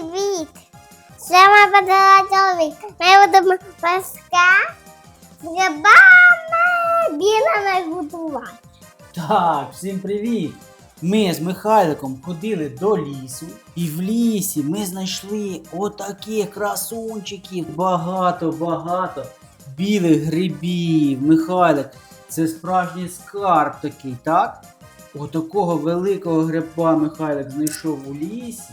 привіт! Це моя подруга чоловік. Ми будемо паска грибами білими готувати. Так, всім привіт! Ми з Михайликом ходили до лісу, і в лісі ми знайшли отаких красунчиків. Багато-багато білих грибів. Михайлик, це справжній скарб такий, так? Отакого великого гриба Михайлик знайшов у лісі.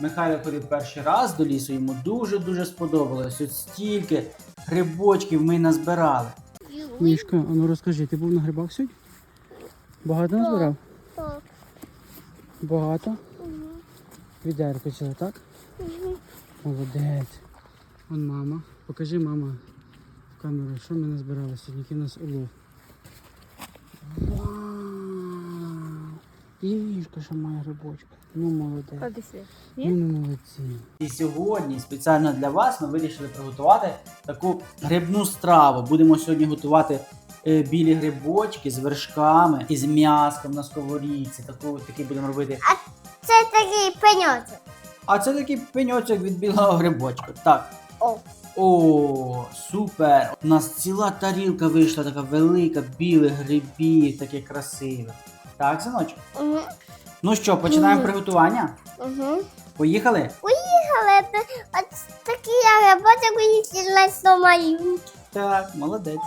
Михайлик ходив перший раз до лісу, йому дуже-дуже сподобалось. От стільки грибочків ми назбирали. Мішка, а ну розкажи, ти був на грибах сьогодні? Багато назбирав? Так. Багато? Відерко ціле, так? Молодець. Вон мама. Покажи, мама, в камеру, що ми назбирали сьогодні, який у нас улов. І мішка ще має грибочка. Ну молодець. Ну ми молодці. І сьогодні спеціально для вас ми вирішили приготувати таку грибну страву. Будемо сьогодні готувати е, білі грибочки з вершками і з м'яском на сковорідці. Таку, такий будемо робити. А Це такий пеньочок. А це такий пеньочок від білого грибочка. Так. О. О, супер! У нас ціла тарілка вийшла, така велика, білих грибів, таке красиве. Так, синочок? Угу. Ну що, починаємо Мгм. приготування? Угу. Поїхали? Це от такий грибочок мені знайшло малюнки. Так, молодець.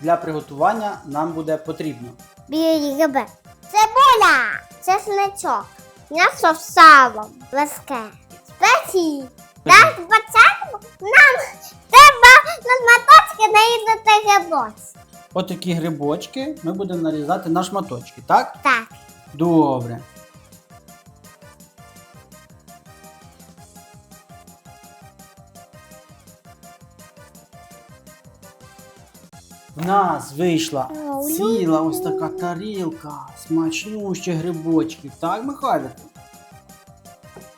Для приготування нам буде потрібно Білі гриби. Цибуля. Чесничок. М'ясо з салом. Ласке. Спеції. Так, спочатку нам треба на шматочки нарізати грибочки. отакі грибочки. Ми будемо нарізати на шматочки, так? Так. Добре. В нас вийшла Ау, ціла ось така тарілка, смачнющі грибочки. Так, Михайлику?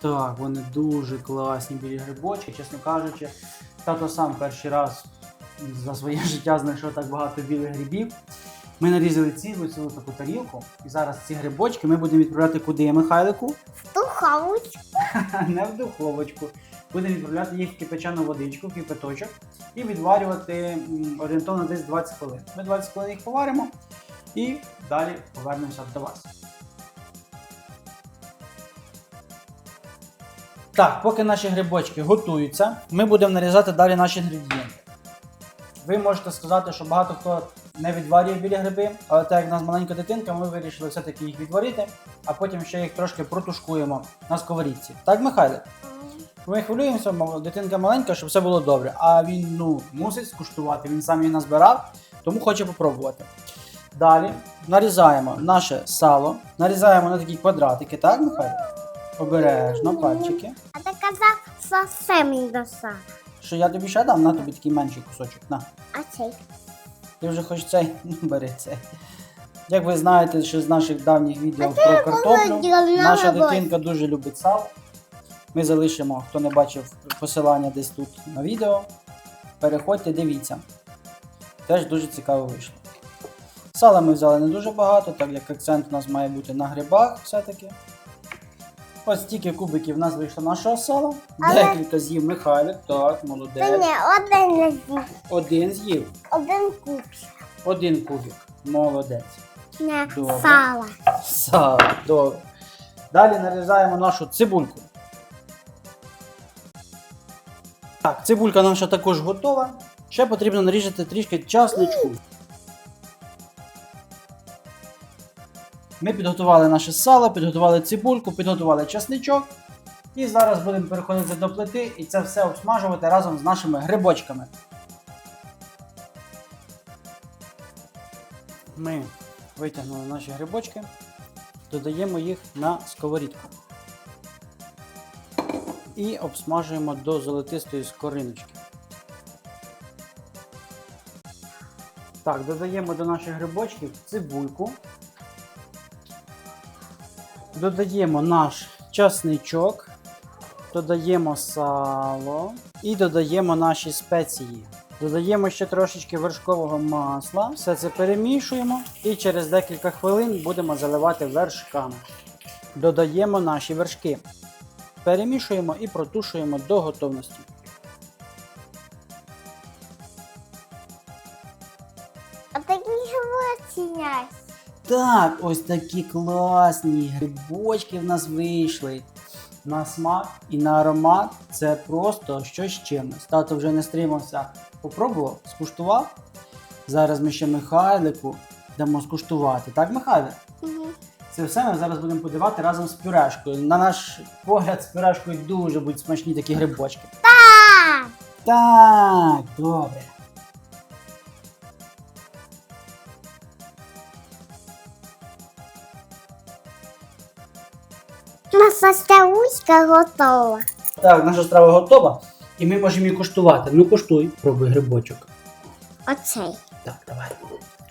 Так, вони дуже класні білі грибочки, чесно кажучи. Тато сам перший раз за своє життя знайшов так багато білих грибів. Ми нарізали цілу цілу таку тарілку, і зараз ці грибочки ми будемо відправляти куди, Михайлику? В духовочку. Не в духовочку. Будемо відправляти їх в кипячену водичку, в кипяточок і відварювати орієнтовно десь 20 хвилин. Ми 20 хвилин їх поваримо і далі повернемося до вас. Так, поки наші грибочки готуються, ми будемо нарізати далі наші інгредієнти. Ви можете сказати, що багато хто не відварює білі гриби, але так як в нас маленька дитинка, ми вирішили все-таки їх відварити, а потім ще їх трошки протушкуємо на сковорідці. Так, Михайло? Ми хвилюємося, дитинка маленька, щоб все було добре. А він ну, мусить скуштувати, він сам її назбирав, тому хоче попробувати. Далі нарізаємо наше сало, нарізаємо на такі квадратики, так, Михайло? Обережно, пальчики. А ти казав, не досад. Що я тобі ще дам, на тобі такий менший кусочок. На. А цей? Ти вже хочеш цей? Ну, бери цей. Як ви знаєте, ще з наших давніх відео про картоплю, наша дитинка дуже любить сало. Ми залишимо, хто не бачив посилання десь тут на відео. Переходьте, дивіться. Теж дуже цікаво вийшло. Сала ми взяли не дуже багато, так як акцент у нас має бути на грибах все-таки. Ось стільки кубиків в нас вийшло нашого сала. Але- Декілька з'їв Михайлик, так, Та молодець. ні, один не з'їв. Один з'їв, Один куб. один кубик. Молодець. Не Добре. сала. Сало, добре. Далі нарізаємо нашу цибульку. Так, цибулька наша також готова. Ще потрібно нарізати трішки часничку. Ми підготували наше сало, підготували цибульку, підготували часничок. І зараз будемо переходити до плити і це все обсмажувати разом з нашими грибочками. Ми витягнули наші грибочки, додаємо їх на сковорідку. І обсмажуємо до золотистої скориночки. Так, додаємо до наших грибочків цибульку. Додаємо наш часничок, додаємо сало і додаємо наші спеції. Додаємо ще трошечки вершкового масла. Все це перемішуємо і через декілька хвилин будемо заливати вершками. Додаємо наші вершки. Перемішуємо і протушуємо до готовності. А такі животні. Так, ось такі класні грибочки в нас вийшли. На смак і на аромат це просто щось чимось. Тато вже не стримався, попробував, скуштував. Зараз ми ще Михайлику дамо скуштувати. Так, Михайлик? Угу. Це все ми зараз будемо подавати разом з пюрешкою. На наш погляд, з пюрешкою дуже будуть смачні такі грибочки. Так. Так, добре. Наша старушка готова. Так, наша страва готова, і ми можемо її куштувати. Ну, куштуй, пробуй грибочок. Оцей. Так, давай.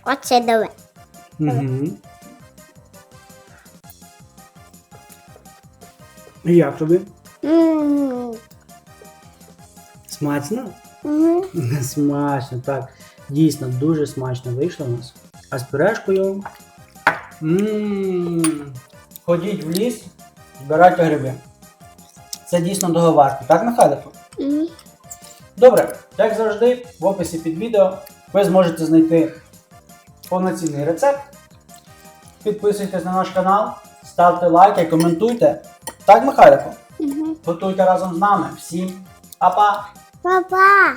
Оце давай. Угу. Як тобі? Ммм. Смачно? Угу. Смачно, так. Дійсно, дуже смачно вийшло у нас. А з пюрешкою. Ммм. Ходіть в ліс, збирайте гриби. Це дійсно договарко, так, Михайлику? Угу. Добре, як завжди, в описі під відео ви зможете знайти повноцінний рецепт. Підписуйтесь на наш канал, ставте лайки, коментуйте. Так, Михайлику? Угу. Готуйте разом з нами. Всім па-па! Папа.